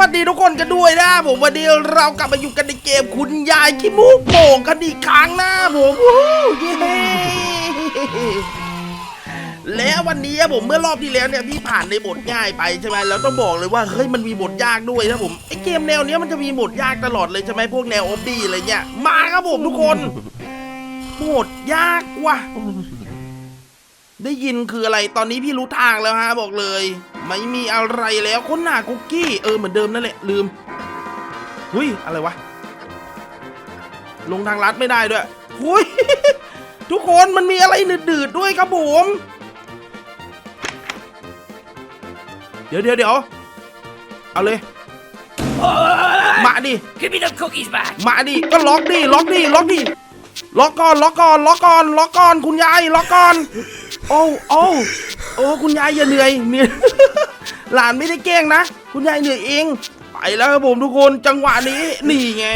วัสดีทุกคนกันด้วยนะผมวันนี้เรากลับมาอยู่กันในเกมคุณยายขี้มูกโป่งกันอีกครั้งนะผมเย้แล้ววันนี้ผมเมื่อรอบที่แล้วเนี่ยพี่ผ่านในบทง่ายไปใช่ไหมแล้วต้องบอกเลยว่าเฮ้ยมันมีบทยากด้วยนะผมไอเกมแนวเนี้ยมันจะมีบทยากตลอดเลยใช่ไหมพวกแนวออฟดี้อะไรเงี้ยมาครับผมทุกคนบทยากว่ะ ได้ยินคืออะไรตอนนี้พี่รู้ทางแล้วฮะบอกเลย ไม่มีอะไรแล้วคนหน้าคุกกี้เออเหมือนเดิมนั่นแหละลืมหุยอะไรวะ ลงทางลัดไม่ได้ด้วยหุยทุกคนมันมีอะไรดืดๆด้วยครับผมเดี๋ยวเดี๋ยวเดี๋ยวเอาเลยมาดิ Give me the cookies back. มาดิก็ล็อกดิล็อกดิล็อกดิล็อกก่อนล็อกก่อนล็อกก่อนล็อกก่อนคุณยายล็อกก่อน โอ้โอ้โอ้คุณยายอย่าเหนื่อยเหนื่อยหลานไม่ได้แกล้งนะ คุณยายเหนื่อยเอง ไปแล้วครับผมทุกคนจังหวะนี้นี่ไง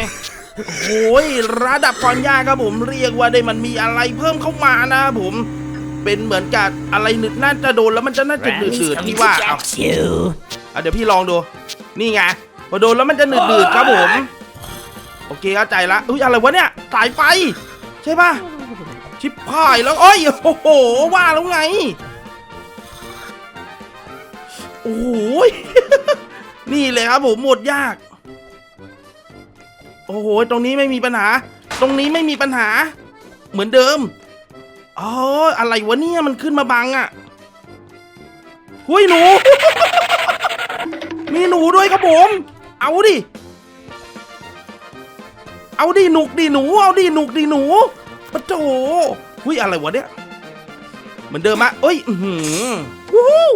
โอ้ยระดับความยากครับผมเรียกว่าได้มันมีอะไรเพิ่มเข้ามานะครับผมเป็นเหมือนกับอะไรนึกน่าจะโดนแล้วมันจะน่าจะดื Granny's ดๆ coming ที่ to ว่าเอา get you. อะเดี๋ยวพี่ลองดู นี่ไงพอโดนแล้วมันจะหนืดๆครับผม โอเคเข้าใจละอุ้ยอะไรวะเนี่ยสายไฟ ใช่ป่ะ ชิบพายแล้วโอ้ยโอ้โห ว่าแล้วไง โอ้โห นี่เลยครับผมหมดยาก โอ้โห ตรงนี้ไม่มีปัญหา ตรงนี้ไม่มีปัญหา เหมือนเดิมอ๋ออะไรวะเนี่ยมันขึ้นมาบังอะหุยหนู มีหนูด้วยครับผม เอาดิ เอาดิหนุกดิหนู เอาดิหนุกดิหนู ปะโถหุยอะไรวะเนี่ย เหมือนเดิมอะเอ้ย อือหือวู้ฮู้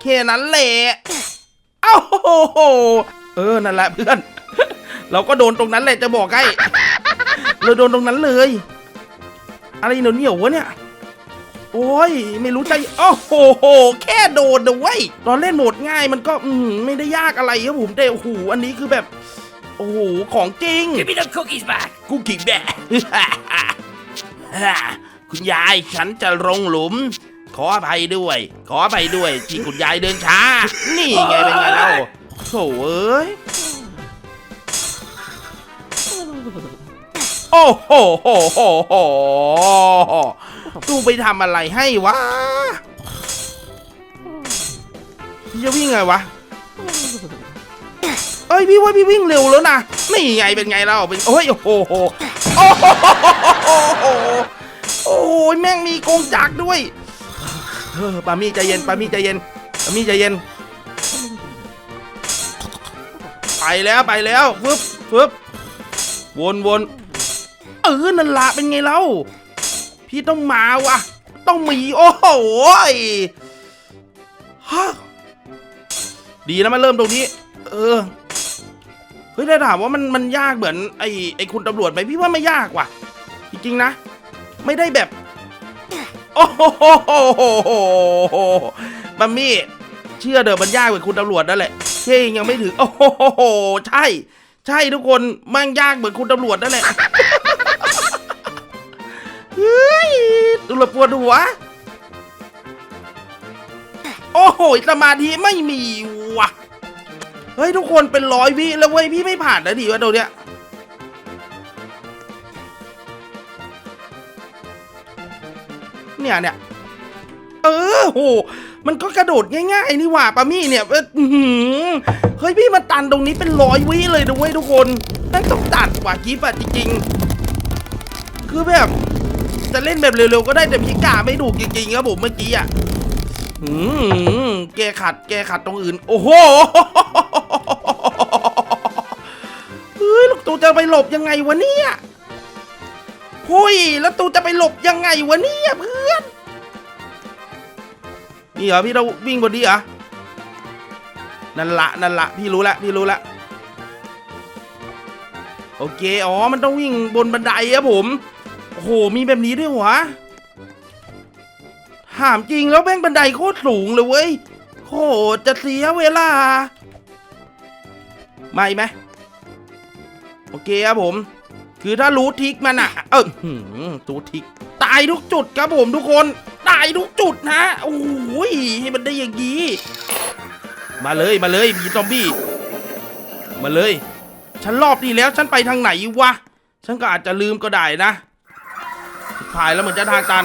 แค่นั้นแหละเอ้าโหโหเออ นั่นแหละเพื่อน เราก็โดนตรงนั้นแหละจะบอกให้เราโดนตรงนั้นเลย อะไรเหนียวเหนียวๆวะเนี่ย โอ้ย ไม่รู้ใจโอ้โหโห แค่โดนนะเว้ยตอนเล่นโหมดง่ายมันก็อืมไม่ได้ยากอะไรครับผมแต่โอ้โหอันนี้คือแบบ โอ้โห ของจริง Give me the cookies back. กูกิ่ คุณยายฉันจะลงหลุม ขออภัยด้วย ขออภัยด้วยที่คุณยายเดินช้า นี่ไงเป็นไงเล่าโถเอ้ย โอ้โหโหโหโหตูไปทำอะไรให้วะพี่จะวิ่งไงวะ เอ้ยพี่ว่าพี่วิ่งเร็วแล้วนะ นี่ไงเป็นไงเราเป็นโอ้ยโอ้โหโอ้โห โอ้โหโอ้ยแม่งมีกงจักรด้วยเออปามี่ใจเย็นปามี่ใจเย็นปามี่ใจเย็น ไปแล้วไปแล้วฟึบฟึบวนวนเออนั่นละเป็นไงเล่าพี่ต้องมาวะต้องมีโอ้โหฮะดีนะมาเริ่มตรงนี้ เออเฮ้ยได้ถามว่ามันมันยากเหมือนไอไอคุณตำรวจไหมพี่ว่าไม่ยากว่ะ จริงๆนะ ไม่ได้แบบ โอ้โหมัมมี่ เชื่อเด้อมันยากกว่าคุณตำรวจนั่นแหละเช่ยังไม่ถึง โอ้โห ใช่ ใช่ทุกคนมันยากเหมือนคุณตำรวจนั่นแหละเฮ้ยตำรวจปวดหัว โอ้โหสมาธิไม่มีว่ะ เฮ้ย ทุกคนเป็นร้อยวิแล้วเว้ยพี่ไม่ผ่านนะทีว่าตัวเนี้ย เนี่ยเนี่ยเออโหมันก็กระโดดง่ายๆนี่หว่าปามี่เนี่ยเออหือเฮ้ยพี่มาตันตรงนี้เป็นร้อยวิเลยนะเว้ยทุกคนนั่นต้องตัดกว่ะกิฟต์อะจริงๆ คือแบบจะเล่นแบบเร็วๆก็ได้แต่พี่กาไม่ถูกจริงๆครับผมเมื่อกี้อะอืมแกขัดแกขัดตรงอื่น โอ้โหเฮ้ยลูกตูจะไปหลบยังไงวะเนี่ย หุยแล้วตูจะไปหลบยังไงวะเนี่ยเพื่อน นี่เหรอพี่เราวิ่งบนนี้เหรอ นั่นละนั่นละพี่รู้ละพี่รู้ละโอเค อ๋อ มันต้องวิ่งบนบันไดอะผม โอ้โห มีแบบนี้ด้วยเหรอถามจริงแล้วแม่งบันไดโคตรสูงเลยเว้ยโหจะเสียเวลา ไม่ไหม โอเคครับผม คือถ้ารู้ทิกมันอะเออหืมรู้ทิก ตายทุกจุดครับผมทุกคน ตายทุกจุดนะโอ้ยให้มันได้อย่างนี้มาเลยมาเลยผีซอมบี้มาเลย ฉันรอบนี้แล้วฉันไปทางไหนวะ ฉันก็อาจจะลืมก็ได้นะถ่ายแล้วเหมือนจะทางตัน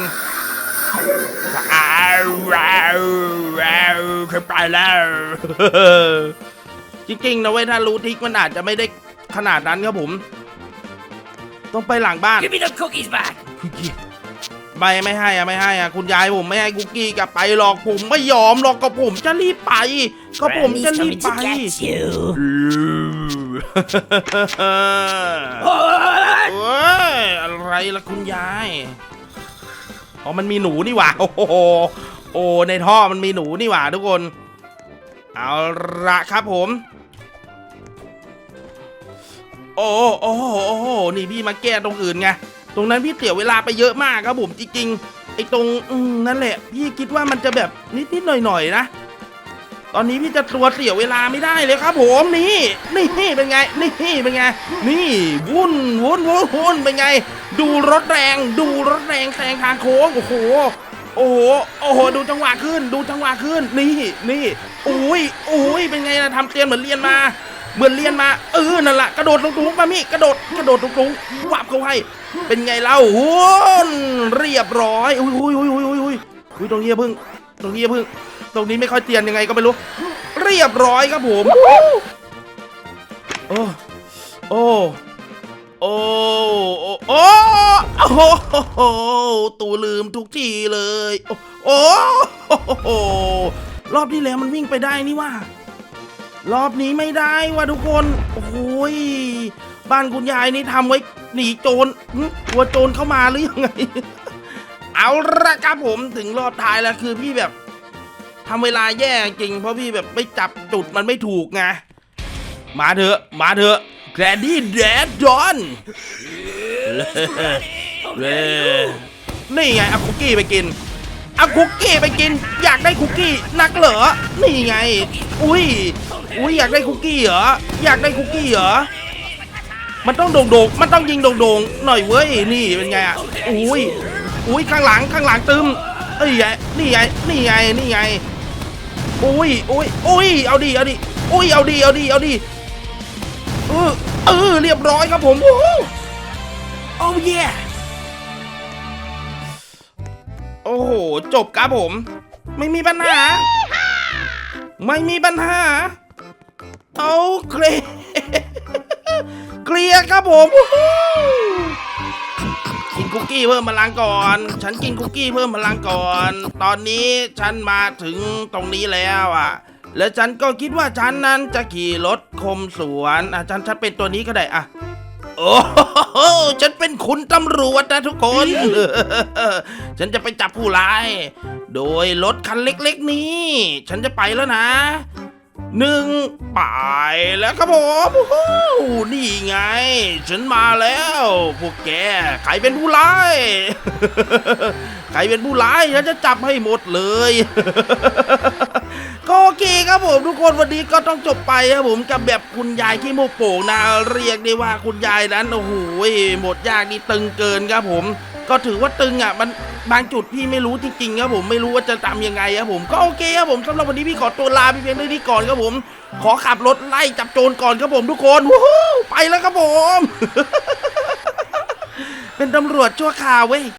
อ้าวว้าวว้าวขึ้นไปแล้ว จริงๆนะเว้ยถ้ารู้ทิกมันอาจจะไม่ได้ขนาดนั้นครับผม ต้องไปหลังบ้าน Give me the cookies back. ไม่ไม่ให้อะไม่ให้อะคุณยายผมไม่ให้คุกกี้กลับไปหรอกผมไม่ยอมหรอกก็ผมจะรีบไป ก็ผมจะรีบไป you. เอ้ยอะไรล่ะคุณยาย อ๋อ มันมีหนูนี่หว่า โอ้โห โอ้ ในท่อมันมีหนูนี่หว่าทุกคน เอาละครับผม โอ้โอ้โหโอ้โหนี่พี่มาแก้ตรงอื่นไงตรงนั้นพี่เสียเวลาไปเยอะมากครับผมจริงๆไอ้ตรงนั่นแหละ พี่คิดว่ามันจะแบบนิดๆหน่อยๆนะตอนนี้พี่จะตัวเสียเวลาไม่ได้เลยครับผมนี่นี่เป็นไง นี่เป็นไง นี่วุ่นวุ่นวุ่นวุ่นเป็นไง ดูรถแรง ดูรถแรงแซงทางโค้งโอ้โหโอ้โหโอ้โหดูจังหวะขึ้น ดูจังหวะขึ้นนี่นี่อุ้ยอุ้ยเป็นไงนะทำเตียนเหมือนเรียนมา เหมือนเรียนมา เออนั่นแหละกระโดดลงถุงมามี่กระโดดกระโดดลงถุงวับเข้าให้ เป็นไงเล่าวุ่นเรียบร้อยอุ้ยอุ้ยอุ้ยอุ้ยอุ้ยอุ้ยอุ้ยตรงนี้เพึ่ง ตรงนี้เพึ่ง ตรงนี้ไม่ค่อยเตียนยังไงก็ไม่รู้ เรียบร้อยครับผมโอ้โอ้โอ้โอ้โอ้โหตูลืมทุกทีเลย โอ้โหรอบที่แล้วมันวิ่งไปได้นี่ว่า รอบนี้ไม่ได้ว่ะทุกคน โอ้โหยบ้านคุณยายนี่ทำไว้หนีโจรหึกลัวโจรเข้ามาหรือยังไง เอาละครับผมถึงรอบท้ายแล้วคือพี่แบบทำเวลาแย่จริง เพราะพี่แบบไม่จับจุดมันไม่ถูกไง มาเถอะ มาเถอะแกรนดี้แดดจอนนี่ไงเอาคุกกี้ไปกินเอาคุกกี้ไปกิน อยากได้คุกกี้นักเหรอ นี่ไง อุ้ย อุ้ยอยากได้คุกกี้เหรออยากได้คุกกี้เหรอมันต้องโด่งๆมันต้องยิงโด่งๆหน่อยเว้ยนี่เป็นไงอะอุ้ยอุ้ยข้างหลังข้างหลังตึมเอ้ยไงนี่ไงนี่ไงนี่ไงอุ้ยอุ้ยอุ้ยเอาดิเอาดิอุ้ยเอาดิเอาดิเอาดิเออเออเรียบร้อยครับผมโอ้โหโอ้เย่โอ้โหจบครับผม ไม่มีปัญหา ไม่มีปัญหา เอาเคลียเคลียร์ครับผมกินคุกกี้เพิ่มพลังก่อน ฉันกินคุกกี้เพิ่มพลังก่อน ตอนนี้ฉันมาถึงตรงนี้แล้วอะ แล้วฉันก็คิดว่าฉันนั้นจะขี่รถคมสวนอะฉันฉันเป็นตัวนี้ก็ได้อะโอ้โหฉันเป็นคุณตำรวจนะทุกคน ฉันจะไปจับผู้ร้าย โดยรถคันเล็ก ๆ นี้ ฉันจะไปแล้วนะ หนึ่งไปแล้วครับผมโอ้โหนี่ไง ฉันมาแล้วพวกแกใครเป็นผู้ร้ายใครเป็นผู้ร้ายฉันจะจับให้หมดเลย เคครับผมทุกคนวันนี้ก็ต้องจบไปครับผมกับแบบคุณยายขี้โมกโป่งนะเรียกได้ว่าคุณยายนั้นโอ้โหหมดยากนี่ตึงเกินครับผม ก็ถือว่าตึงอะมันบางจุดพี่ไม่รู้จริงๆครับผมไม่รู้ว่าจะทำยังไงครับผมก็โอเคครับผมสำหรับวันนี้พี่ขอตัวลาไปเพียงเท่านี้ก่อนครับผม ขอขับรถไล่จับโจรก่อนครับผมทุกคนวู้ไปแล้วครับผม เป็นตำรวจชั่วคราวเว้ย